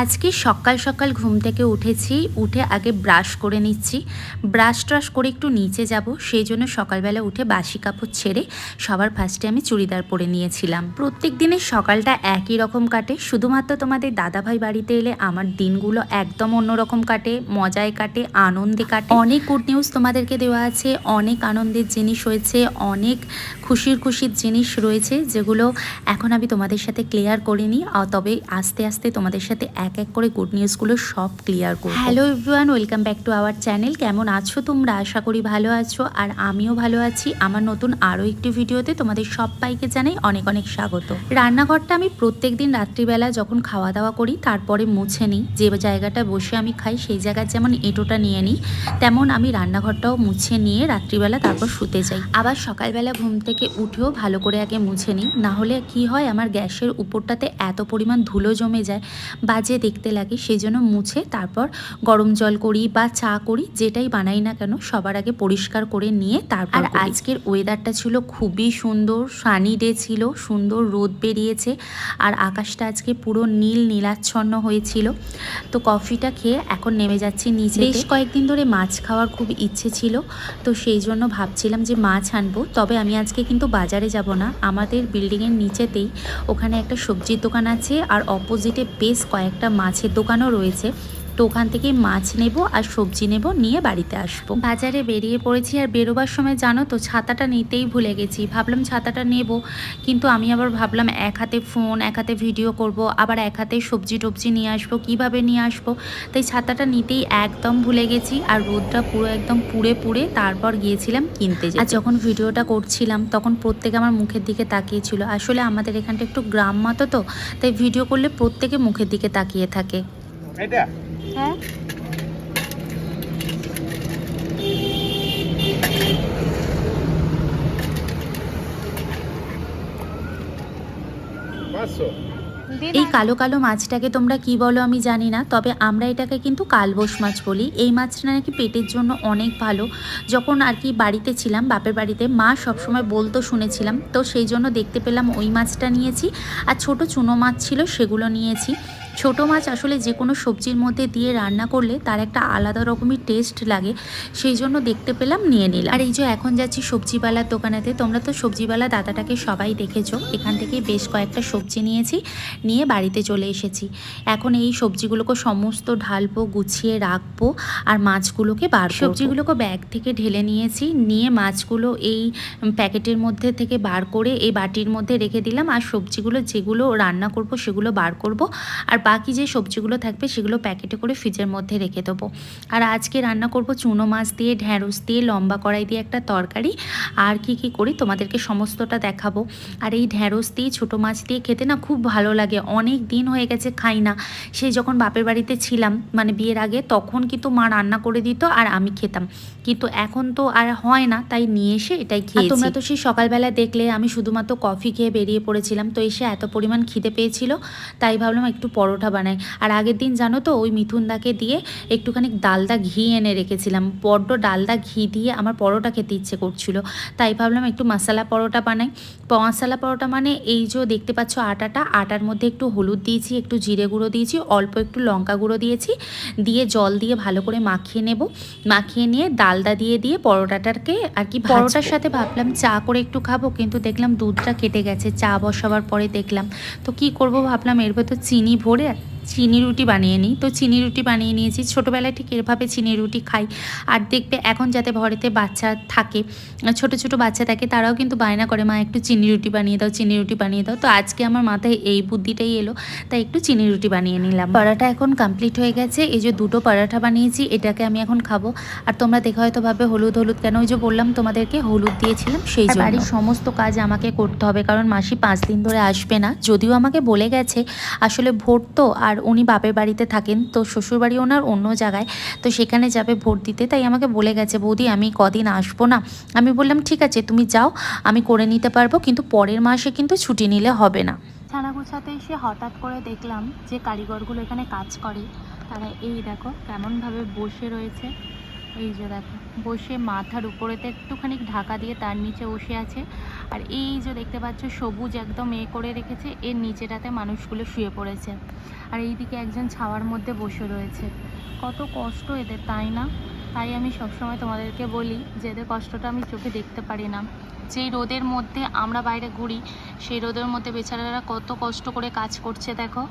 আজকে সকাল সকাল ঘুম থেকে উঠেছি, উঠে আগে ব্রাশ করে নিচ্ছি। ব্রাশ ট্রাশ করে একটু নিচে যাব, সেই জন্য সকালবেলা উঠে বাসি কাপড় ছেড়ে সবার ফার্স্টে আমি চুড়িদার পরে নিয়েছিলাম। প্রত্যেক দিনের সকালটা একই রকম কাটে, শুধুমাত্র তোমাদের দাদাভাই বাড়িতে এলে আমার দিনগুলো একদম অন্যরকম কাটে মজায় কাটে, আনন্দে কাটে। অনেক গুড নিউজ তোমাদেরকে দেওয়া আছে, অনেক আনন্দের জিনিস হয়েছে, অনেক খুশির খুশির জিনিস রয়েছে, যেগুলো এখন আমি তোমাদের সাথে ক্লিয়ার করিনি তবে আস্তে আস্তে তোমাদের সাথে এক এক এক করে গুড নিউজগুলো সব ক্লিয়ার করব। Hello everyone welcome back to our channel কেমন আছো তোমরা? আশা করি ভালো আছো। আর আমিও ভালো আছি। আমার নতুন আরও একটি ভিডিওতে তোমাদের সবাইকে জানাই অনেক অনেক স্বাগত। রান্নাঘরটা আমি প্রত্যেক দিন রাত্রিবেলা যখন খাওয়া দাওয়া করি, তারপরে মুছে নিই। যে জায়গাটা বসে আমি খাই, সেই জায়গায় যেমন এঁটোটা নিয়ে নিই, তেমন আমি রান্নাঘরটাও মুছে নিয়ে রাত্রিবেলা তারপর শুতে যাই। আবার সকালবেলা ঘুম থেকে উঠেও ভালো করে আগে মুছে নিই। না হলে কি হয়, আমার গ্যাসের উপরটাতে এত পরিমাণ ধুলো জমে যায়। বাজে দেখতে লাগে সেই জন্য মুছে তারপর গরম জল করি বা চা করি যেটাই বানাই না কেন সবার আগে পরিষ্কার করে নিয়ে তারপর আর আজকের ওয়েদারটা ছিল খুবই সুন্দর সানি ডে ছিল সুন্দর রোদ বেরিয়েছে আর আকাশটা আজকে পুরো নীল নীলাচ্ছন্ন হয়েছিল। তো কফিটা খেয়ে এখন নেমে যাচ্ছি নিচে বেশ কয়েকদিন ধরে মাছ খাওয়ার খুব ইচ্ছে ছিল তো সেই জন্য ভাবছিলাম যে মাছ আনব তবে আমি আজকে কিন্তু বাজারে যাব না। আমাদের বিল্ডিংয়ের নিচেতেই ওখানে একটা সবজির দোকান আছে আর অপোজিটে বেশ কয়েকটা মাছের দোকানও রয়েছে। তো ওখান থেকে মাছ নেব আর সবজি নেব নিয়ে বাড়িতে আসব। বাজারে বেরিয়ে পড়েছি আর বেরোবার সময় জানো তো ছাতাটা নিতেই ভুলে গেছি। ভাবলাম ছাতাটা নেব কিন্তু আমি আবার ভাবলাম এক হাতে ফোন এক হাতে ভিডিও করব আবার এক হাতে সবজি টবজি নিয়ে আসব কীভাবে নিয়ে আসব? তাই ছাতাটা নিতেই একদম ভুলে গেছি আর রোদটা পুরো একদম পুড়ে পুড়ে তারপর গিয়েছিলাম কিনতে আর যখন ভিডিওটা করছিলাম তখন প্রত্যেকে আমার মুখের দিকে তাকিয়েছিল। আসলে আমাদের এখানটা একটু গ্রাম মতো তো তাই ভিডিও করলে প্রত্যেকে মুখের দিকে তাকিয়ে থাকে। এটা? হ্যাঁ? এই কালো কালো মাছটাকে তোমরা কি বলো আমি জানি না তবে আমরা এটাকে কিন্তু কালবোস মাছ বলি। এই মাছটা নাকি পেটের জন্য অনেক ভালো। যখন আর কি বাড়িতে ছিলাম বাপের বাড়িতে মা সবসময় বলতো শুনেছিলাম তো সেই জন্য দেখতে পেলাম ওই মাছটা নিয়েছি আর ছোট চুনো মাছ ছিল সেগুলো নিয়েছি। ছোট মাছ আসলে যে কোনো সবজির মধ্যে দিয়ে রান্না করলে তার একটা আলাদা রকমই টেস্ট লাগে। সেই জন্য দেখতে পেলাম, নিয়ে নিলাম। আর এই যে এখন যাচ্ছি সবজিওয়ালার দোকানেতে, তোমরা তো সবজিওয়ালা দাদাটাকে সবাই দেখেছ। এখান থেকে বেশ কয়েকটা সবজি নিয়েছি, নিয়ে বাড়িতে চলে এসেছি। এখন এই সবজিগুলোকে সমস্ত ঢালবো, গুছিয়ে রাখব আর মাছগুলোকে বার সবজিগুলোকে ব্যাগ থেকে ঢেলে নিয়েছি, নিয়ে মাছগুলো এই প্যাকেটের মধ্যে থেকে বার করে এই বাটির মধ্যে রেখে দিলাম। আর সবজিগুলো যেগুলো রান্না করব সেগুলো বার করব। আর বাকি যে সবজিগুলো থাকবে সেগুলো প্যাকেটে করে ফ্রিজের মধ্যে রেখে দেবো। আর আজকে রান্না করব চুনো মাছ দিয়ে ঢ্যাঁড়স দিয়ে লম্বা কড়াই দিয়ে একটা তরকারি। আর কি কি করি তোমাদেরকে সমস্তটা দেখাবো। আর এই ঢ্যাঁড়স দিয়ে ছোটো মাছ দিয়ে খেতে না খুব ভালো লাগে। অনেক দিন হয়ে গেছে খাই না। সে যখন বাপের বাড়িতে ছিলাম মানে বিয়ের আগে তখন কিন্তু মা রান্না করে দিত আর আমি খেতাম। কিন্তু এখন তো আর হয় না তাই নিয়ে এসে এটাই খেয়ে তোমরা তো সেই সকালবেলা দেখলে আমি শুধুমাত্র কফি খেয়ে বেরিয়ে পড়েছিলাম। তো এসে এত পরিমাণ খিদে পেয়েছিল তাই ভাবলাম একটু পরোটা বানাই। আর আগের দিন জানো তো ওই মিথুনদাকে দিয়ে একটুখানি ডালদা ঘি এনে রেখেছিলাম। বড্ড ডালদা ঘি দিয়ে আমার পরোটা খেতে ইচ্ছে করছিল। তাই ভাবলাম একটু মশলা পরোটা বানাই। মশলা পরোটা মানে এই যে দেখতে পাচ্ছ আটাটা আটার মধ্যে একটু হলুদ দিয়েছি একটু জিরে গুঁড়ো দিয়েছি অল্প একটু লঙ্কা গুঁড়ো দিয়েছি দিয়ে জল দিয়ে ভালো করে মাখিয়ে নেব। মাখিয়ে নিয়ে ডালদা দিয়ে দিয়ে পরোটাটাকে আর কি পরোটার সাথে ভাবলাম চা করে একটু খাব কিন্তু দেখলাম দুধটা কেটে গেছে। চা বসাবার পরে দেখলাম। তো কি করব ভাবলাম এর ভেতর চিনি ভরে đi চিনি রুটি বানিয়ে নিই। তো চিনি রুটি বানিয়ে নিয়েছি। ছোটোবেলায় ঠিক এভাবে চিনি রুটি খাই। আর দেখবে এখন যাতে ঘরেতে বাচ্চা থাকে ছোট ছোট বাচ্চা থাকে তারাও কিন্তু বায়না করে মা একটু চিনি রুটি বানিয়ে দাও চিনি রুটি বানিয়ে দাও। তো আজকে আমার মাথায় এই বুদ্ধিটাই এলো তাই একটু চিনি রুটি বানিয়ে নিলাম। পরাটা এখন কমপ্লিট হয়ে গেছে। এই যে দুটো পরাঠা বানিয়েছি এটাকে আমি এখন খাব। আর তোমরা দেখে হয়তো ভাবে হলুদ হলুদ কেন? ওই যে বললাম তোমাদেরকে হলুদ দিয়েছিলাম সেই জন্য। বাড়ির সমস্ত কাজ আমাকে করতে হবে কারণ মাসি পাঁচ দিন ধরে আসবে না। যদিও আমাকে বলে গেছে আসলে ভোট তো আর উনি বাপের বাড়িতে থাকেন, তো শ্বশুরবাড়ি ওনার অন্য জায়গায়, তো সেখানে যাবে ভোট দিতে। তাই আমাকে বলে গেছে, বৌদি, আমি কদিন আসব না। আমি বললাম, ঠিক আছে, তুমি যাও, আমি করে নিতে পারব, কিন্তু পরের মাসে কিন্তু ছুটি নিলে হবে না। ছানা গুছাতে এসে হঠাৎ করে দেখলাম যে কারিগরগুলো এখানে কাজ করে। তারা এই দেখো কেমনভাবে বসে রয়েছে। এই যে দেখো, বসে মাথার উপরেতে একটুখানি ঢাকা দিয়ে তার নিচে বসে আছে। আর এই যে দেখতে পাচ্ছ, সবুজ একদম এ করে রেখেছে, এর নিচেটাতে মানুষগুলো শুয়ে পড়েছে। আর এইদিকে একজন ছাওয়ার মধ্যে বসে রয়েছে। কত কষ্ট এদের, তাই না? তাই আমি সবসময় তোমাদেরকে বলি যে এদের কষ্টটা আমি চোখে দেখতে পারি না। যেই রোদের মধ্যে আমরা বাইরে ঘুরি, সেই রোদের মধ্যে বেচারারা কত কষ্ট করে কাজ করছে, দেখো।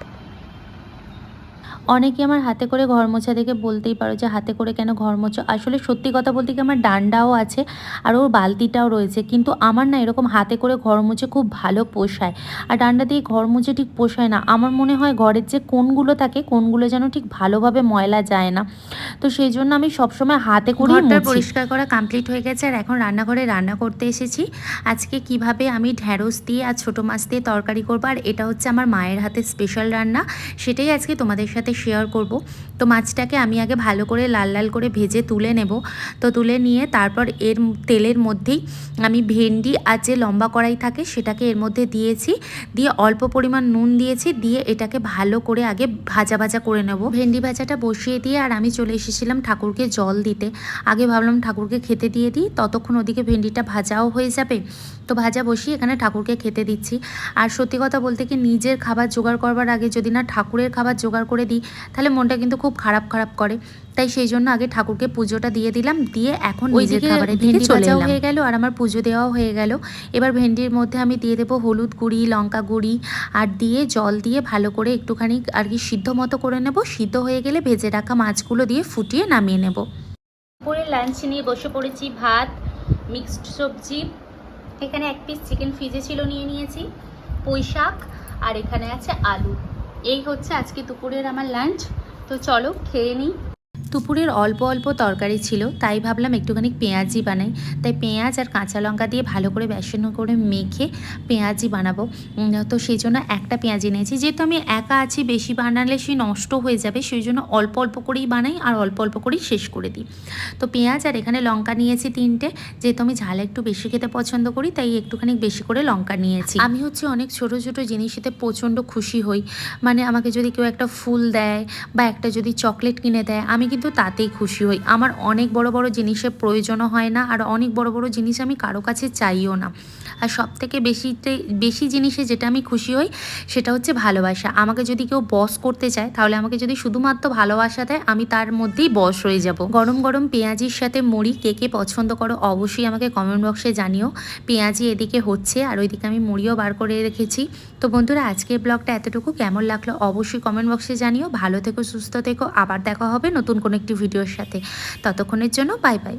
অনেকে আমার হাতে করে ঘর মোছা দেখে বলতেই পারো যে হাতে করে কেন ঘর মোছো। আসলে সত্যি কথা বলতে কি আমার ডান্ডাও আছে আর ওর বালতিটাও রয়েছে। কিন্তু আমার না এরকম হাতে করে ঘর মুছে খুব ভালো পোষায়। আর ডান্ডা দিয়ে ঘর মুছে ঠিক পোষায় না। আমার মনে হয় ঘরের যে কোনগুলো থাকে কোনগুলো যেন ঠিক ভালোভাবে ময়লা যায় না। তো সেই জন্য আমি সবসময় হাতে করে পরিষ্কার করা কমপ্লিট হয়ে গেছে আর এখন রান্নাঘরে রান্না করতে এসেছি। আজকে কীভাবে আমি ঢ্যাঁড়স দিয়ে আর ছোটো মাছ দিয়ে তরকারি করব আর এটা হচ্ছে আমার মায়ের হাতে স্পেশাল রান্না। সেটাই আজকে তোমাদের সাথে শেয়ার করব। তো মাছটাকে আমি আগে ভালো করে লাল লাল করে ভেজে তুলে নেব। তো তুলে নিয়ে তারপর এর তেলের মধ্যেই আমি ভেন্ডি আর যে লম্বা কড়াই থাকে সেটাকে এর মধ্যে দিয়েছি। দিয়ে অল্প পরিমাণ নুন দিয়েছি। দিয়ে এটাকে ভালো করে আগে ভাজা ভাজা করে নেব। ভেন্ডি ভাজাটা বসিয়ে দিয়ে আর আমি চলে এসেছিলাম ঠাকুরকে জল দিতে। আগে ভাবলাম ঠাকুরকে খেতে দিয়ে দিই, ততক্ষণ ওদিকে ভেন্ডিটা ভাজাও হয়ে যাবে। তো ভাজা বসিয়ে এখানে ঠাকুরকে খেতে দিচ্ছি। আর সত্যি কথা বলতে কি, নিজের খাবার জোগাড় করবার আগে যদি না ঠাকুরের খাবার জোগাড় করে দিই তাহলে মনটা কিন্তু খুব খারাপ খারাপ করে। তাই সেই জন্য আগে ঠাকুরকে পুজোটা দিয়ে দিলাম দিয়ে এখন নিজের খাবারের দিকে চলে হয়ে গেল আর আমার পুজো দেওয়াও হয়ে গেল। এবার ভেন্ডির মধ্যে আমি দিয়ে দেবো হলুদ গুঁড়ি লঙ্কা গুঁড়ি আর দিয়ে জল দিয়ে ভালো করে একটুখানি আর কি সিদ্ধ মতো করে নেব। সিদ্ধ হয়ে গেলে ভেজে রাখা মাছগুলো দিয়ে ফুটিয়ে নামিয়ে নেব। দুপুরে লাঞ্চ নিয়ে বসে পড়েছি ভাত মিক্সড সবজি। এখানে এক পিস চিকেন ফ্রিজে ছিল নিয়ে নিয়েছি। পুঁই শাক আর এখানে আছে আলু। এই হচ্ছে আজকে দুপুরের আমার লাঞ্চ তো চলো খেয়ে নিই। দুপুরের অল্প অল্প তরকারি ছিল, তাই ভাবলাম একটুখানি পেঁয়াজি বানাই। তাই পেঁয়াজ আর কাঁচা লঙ্কা দিয়ে ভালো করে বেসন করে মেখে পেঁয়াজি বানাবো। তো সেই জন্য একটা পেঁয়াজি নিয়েছি। যেহেতু আমি একা আছি, বেশি বানালে সে নষ্ট হয়ে যাবে, সেই জন্য অল্প অল্প করেই বানাই আর অল্প অল্প করেই শেষ করে দিই। তো পেঁয়াজ আর এখানে লঙ্কা নিয়েছি তিনটে। যেহেতু আমি ঝাল একটু বেশি খেতে পছন্দ করি, তাই একটুখানি বেশি করে লঙ্কা নিয়েছি। আমি হচ্ছে অনেক ছোট ছোট জিনিসেতে প্রচণ্ড খুশি হই। মানে আমাকে যদি কেউ একটা ফুল দেয় বা একটা যদি চকলেট কিনে দেয়, আমি কিন্তু তাতেই খুশি হই। আমার অনেক বড় বড় জিনিসের প্রয়োজনও হয় না আর অনেক বড় বড় জিনিস আমি কারও কাছে চাইও না। আর সব থেকে বেশিতে, বেশি জিনিসে যেটা আমি খুশি হই সেটা হচ্ছে ভালোবাসা। আমাকে যদি কেউ বস করতে চায় তাহলে আমাকে যদি শুধুমাত্র ভালোবাসা দেয় আমি তার মধ্যেই বস হয়ে যাব। গরম গরম পেঁয়াজির সাথে মুড়ি কে কে পছন্দ করো অবশ্যই আমাকে কমেন্ট বক্সে জানিও। পেঁয়াজি এদিকে হচ্ছে আর ওইদিকে আমি মুড়িও বার করে রেখেছি। তো বন্ধুরা, আজকের ব্লগটা এতটুকু। কেমন লাগল অবশ্যই কমেন্ট বক্সে জানিও। ভালো থেকো, সুস্থ থেকো। আবার দেখা হবে নতুন কোনো একটি ভিডিওর সাথে। ততক্ষণের জন্য বাই বাই।